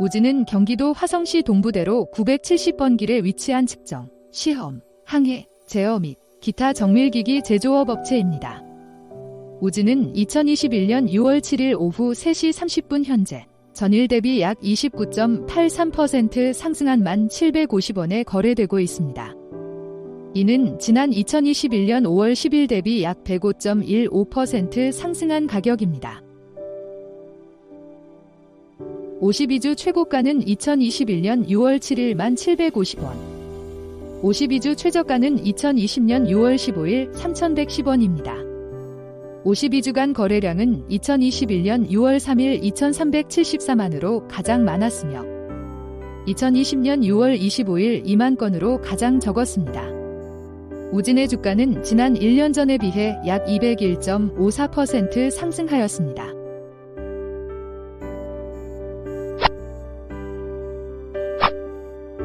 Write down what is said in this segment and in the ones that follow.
우지는 경기도 화성시 동부대로 970번 길에 위치한 측정, 시험, 항해, 제어 및 기타 정밀기기 제조업 업체입니다. 우지는 2021년 6월 7일 오후 3시 30분 현재 전일 대비 약 29.83% 상승한 1,750원에 거래되고 있습니다. 이는 지난 2021년 5월 10일 대비 약 105.15% 상승한 가격입니다. 52주 최고가는 2021년 6월 7일 1,750원. 52주 최저가는 2020년 6월 15일 3,110원입니다. 52주간 거래량은 2021년 6월 3일 2,374만으로 가장 많았으며 2020년 6월 25일 2만 건으로 가장 적었습니다. 우진의 주가는 지난 1년 전에 비해 약 201.54% 상승하였습니다.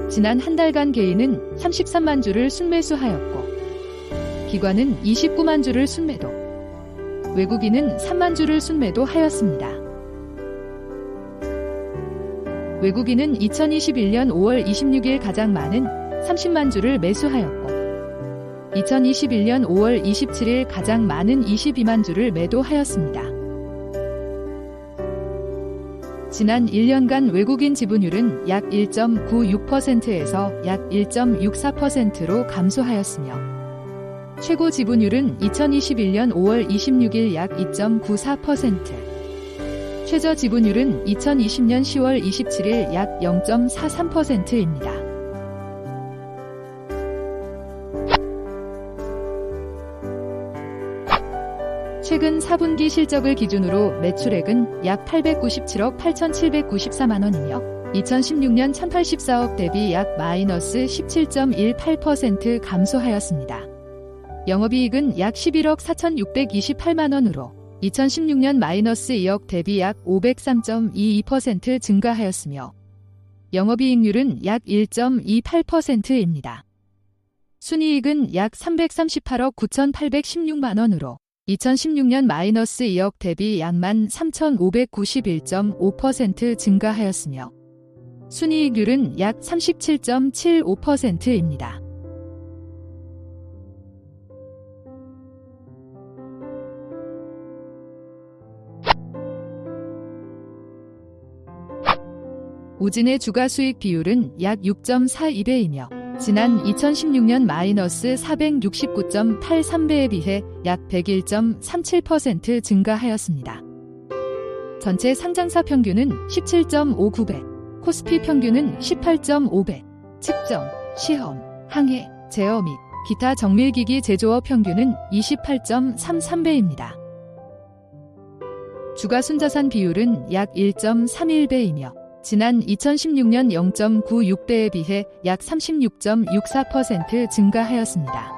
지난 한 달간 개인은 33만 주를 순매수하였고 기관은 29만 주를 순매도 외국인은 3만 주를 순매도하였습니다. 외국인은 2021년 5월 26일 가장 많은 30만 주를 매수하였고 2021년 5월 27일 가장 많은 22만 주를 매도하였습니다. 지난 1년간 외국인 지분율은 약 1.96%에서 약 1.64%로 감소하였으며 최고 지분율은 2021년 5월 26일 약 2.94%, 최저 지분율은 2020년 10월 27일 약 0.43%입니다. 최근 4분기 실적을 기준으로 매출액은 약 897억 8,794만 원이며 2016년 1,084억 대비 약 마이너스 17.18% 감소하였습니다. 영업이익은 약 11억 4,628만 원으로 2016년 마이너스 2억 대비 약 503.22% 증가하였으며 영업이익률은 약 1.28%입니다. 순이익은 약 338억 9,816만 원으로 2016년 마이너스 2억 대비 약만 3,591.5% 증가하였으며 순이익률은 약 37.75%입니다. 우진의 주가 수익 비율은 약 6.42배이며 지난 2016년 마이너스 469.83배에 비해 약 101.37% 증가하였습니다. 전체 상장사 평균은 17.59배, 코스피 평균은 18.5배, 측정, 시험, 항해, 제어 및 기타 정밀기기 제조업 평균은 28.33배입니다. 주가 순자산 비율은 약 1.31배이며 지난 2016년 0.96배에 비해 약 36.64% 증가하였습니다.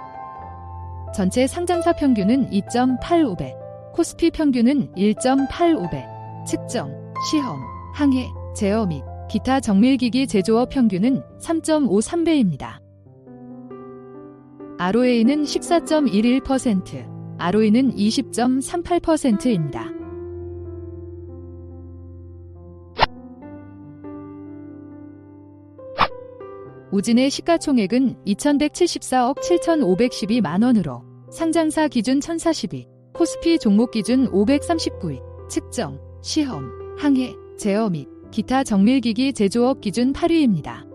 전체 상장사 평균은 2.85배, 코스피 평균은 1.85배, 측정, 시험, 항해, 제어 및 기타 정밀기기 제조업 평균은 3.53배입니다. ROA는 14.11%, ROE는 20.38%입니다. 우진의 시가총액은 2174억 7512만 원으로 상장사 기준 1042, 코스피 종목 기준 539위, 측정, 시험, 항해, 제어 및 기타 정밀기기 제조업 기준 8위입니다.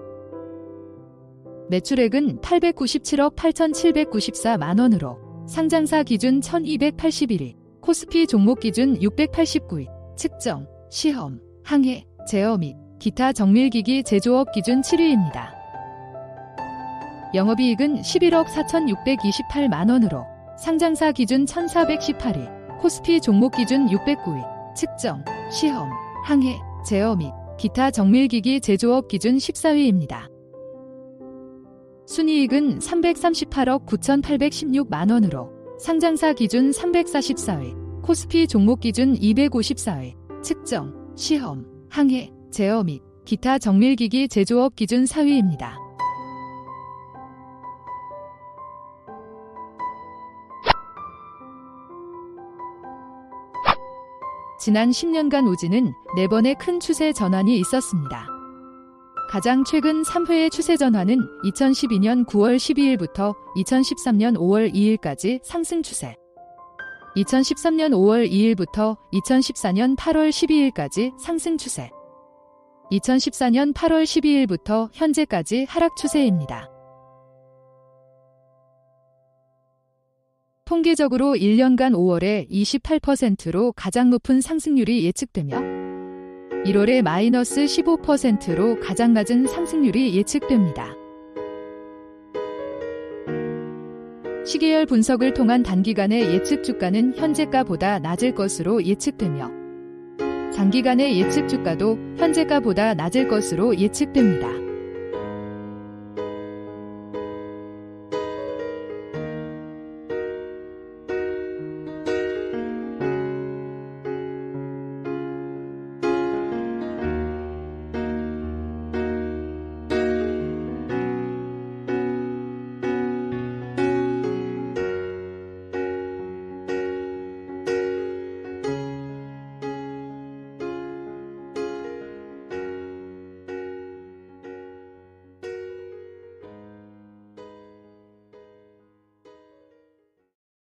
매출액은 897억 8794만 원으로 상장사 기준 1281위, 코스피 종목 기준 689위, 측정, 시험, 항해, 제어 및 기타 정밀기기 제조업 기준 7위입니다. 영업이익은 11억 4,628만 원으로 상장사 기준 1,418위, 코스피 종목 기준 609위, 측정, 시험, 항해, 제어 및 기타 정밀기기 제조업 기준 14위입니다. 순이익은 338억 9,816만 원으로 상장사 기준 344위, 코스피 종목 기준 254위, 측정, 시험, 항해, 제어 및 기타 정밀기기 제조업 기준 4위입니다. 지난 10년간 우지는 4번의 큰 추세 전환이 있었습니다. 가장 최근 3회의 추세 전환은 2012년 9월 12일부터 2013년 5월 2일까지 상승 추세. 2013년 5월 2일부터 2014년 8월 12일까지 상승 추세. 2014년 8월 12일부터 현재까지 하락 추세입니다. 통계적으로 1년간 5월에 28%로 가장 높은 상승률이 예측되며 1월에 마이너스 15%로 가장 낮은 상승률이 예측됩니다. 시계열 분석을 통한 단기간의 예측 주가는 현재가보다 낮을 것으로 예측되며 장기간의 예측 주가도 현재가보다 낮을 것으로 예측됩니다.